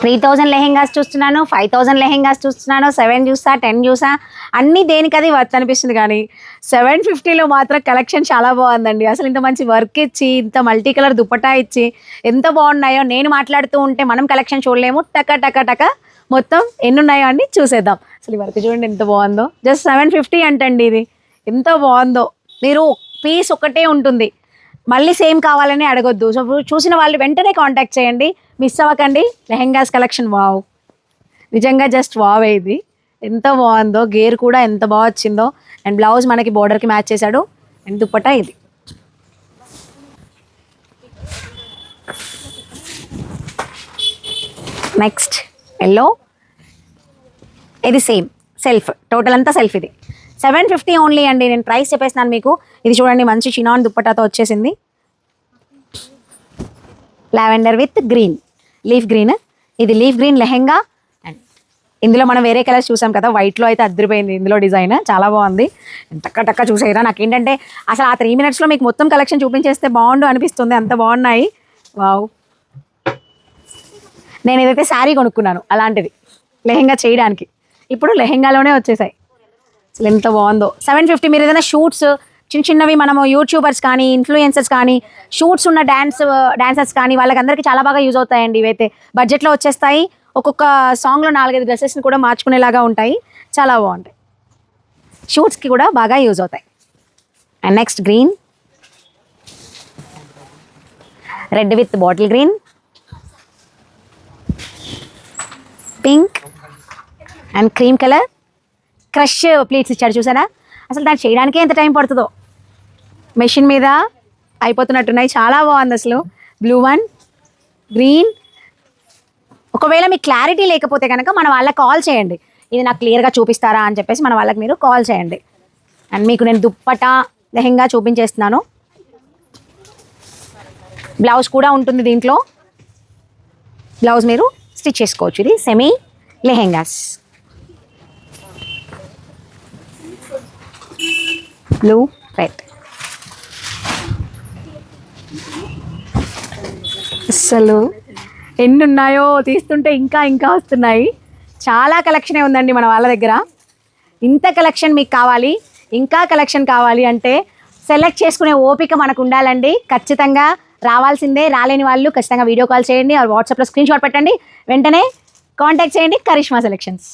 Three thousand lehengas చూస్తున్నాను five thousand lehengas చూస్తున్నాను seven చూసా టెన్ చూసా అన్నీ దేనికది వర్త్ అనిపిస్తుంది కానీ సెవెన్ ఫిఫ్టీలో మాత్రం కలెక్షన్ చాలా బాగుందండి. అసలు ఇంత మంచి వర్క్ ఇచ్చి ఇంత మల్టీ కలర్ దుప్పటా ఇచ్చి ఎంత బాగున్నాయో నేను మాట్లాడుతూ ఉంటే మనం కలెక్షన్ చూడలేము. టక టక టక మొత్తం ఎన్ని ఉన్నాయో అండి చూసేద్దాం. అసలు ఈ వర్క్ చూడండి ఎంత బాగుందో. జస్ట్ సెవెన్ ఫిఫ్టీ అంటండి ఇది. ఎంత బాగుందో. మీరు పీస్ ఒకటే ఉంటుంది. మళ్ళీ సేమ్ కావాలని అడగొద్దు. సో చూసిన వాళ్ళు వెంటనే కాంటాక్ట్ చేయండి. మిస్ అవ్వకండి. Lehengas collection wow. నిజంగా జస్ట్ వావ్ ఇది. ఎంత బాగుందో గేర్ కూడా ఎంత బాగా వచ్చిందో. అండ్ బ్లౌజ్ మనకి బోర్డర్కి మ్యాచ్ చేశాడు. అండ్ దుప్పటా ఇది. నెక్స్ట్ ఎల్లో ఇది సేమ్ సెల్ఫ్ టోటల్ అంతా సెల్ఫ్ ఇది. సెవెన్ ఫిఫ్టీ ఓన్లీ అండి. నేను ప్రైస్ చెప్పేసినాను మీకు. ఇది చూడండి మంచి చినాన్ దుప్పటాతో వచ్చేసింది. Lavender with green. Leaf green. ఇది లీఫ్ గ్రీన్ లెహెంగా. అండ్ ఇందులో మనం వేరే కలర్స్ చూసాం కదా వైట్లో అయితే అద్దరిపోయింది ఇందులో డిజైన్. చాలా బాగుంది. టక్క టక్క చూసేయరా నాకు ఏంటంటే అసలు ఆ త్రీ మినిట్స్లో మీకు మొత్తం కలెక్షన్ చూపించేస్తే బాగుండు అనిపిస్తుంది. అంత బాగున్నాయి. వావ్. నేను ఏదైతే శారీ కొనుక్కున్నాను అలాంటిది లెహెంగా చేయడానికి. ఇప్పుడు లెహెంగాలోనే వచ్చేసాయి. అసలు ఎంత బాగుందో. సెవెన్ ఫిఫ్టీ మీరు ఏదైనా షూట్స్ చిన్న చిన్నవి మనము యూట్యూబర్స్ కానీ ఇన్ఫ్లుయెన్సర్స్ కానీ షూట్స్ ఉన్న డ్యాన్స్ డాన్సర్స్ కానీ వాళ్ళకందరికీ చాలా బాగా యూజ్ అవుతాయండి ఇవైతే. బడ్జెట్లో వచ్చేస్తాయి. ఒక్కొక్క సాంగ్లో నాలుగైదు డ్రెస్సెస్ని కూడా మార్చుకునేలాగా ఉంటాయి. చాలా బాగుంటాయి. షూట్స్కి కూడా బాగా యూజ్ అవుతాయి. And next green red with bottle green pink and cream colour crush pleats ఇచ్చాడు చూసారా? అసలు దాన్ని చేయడానికే ఎంత టైం పడుతుందో. మెషిన్ మీద అయిపోతున్నట్టున్నాయి చాలా బాగుంది అసలు. Blue one green. ఒకవేళ మీకు క్లారిటీ లేకపోతే కనుక మన వాళ్ళకి కాల్ చేయండి. ఇది నాకు క్లియర్గా చూపిస్తారా అని చెప్పేసి మన వాళ్ళకి మీరు కాల్ చేయండి. అండ్ మీకు నేను దుప్పటా లెహెంగా చూపించేస్తున్నాను. బ్లౌజ్ కూడా ఉంటుంది దీంట్లో. బ్లౌజ్ మీరు స్టిచ్ చేసుకోవచ్చు. ఇది సెమీ లెహెంగాస్. Blue red. అసలు ఎన్ని ఉన్నాయో తీస్తుంటే ఇంకా ఇంకా వస్తున్నాయి. చాలా కలెక్షనే ఉందండి మన వాళ్ళ దగ్గర. ఇంత కలెక్షన్ మీకు కావాలి ఇంకా కలెక్షన్ కావాలి అంటే సెలెక్ట్ చేసుకునే ఓపిక మనకు ఉండాలండి. ఖచ్చితంగా రావాల్సిందే రాలేని వాళ్ళు ఖచ్చితంగా వీడియో కాల్ చేయండి వాట్సాప్లో స్క్రీన్ షాట్ పెట్టండి. వెంటనే కాంటాక్ట్ చేయండి కరిష్మా సెలెక్షన్స్.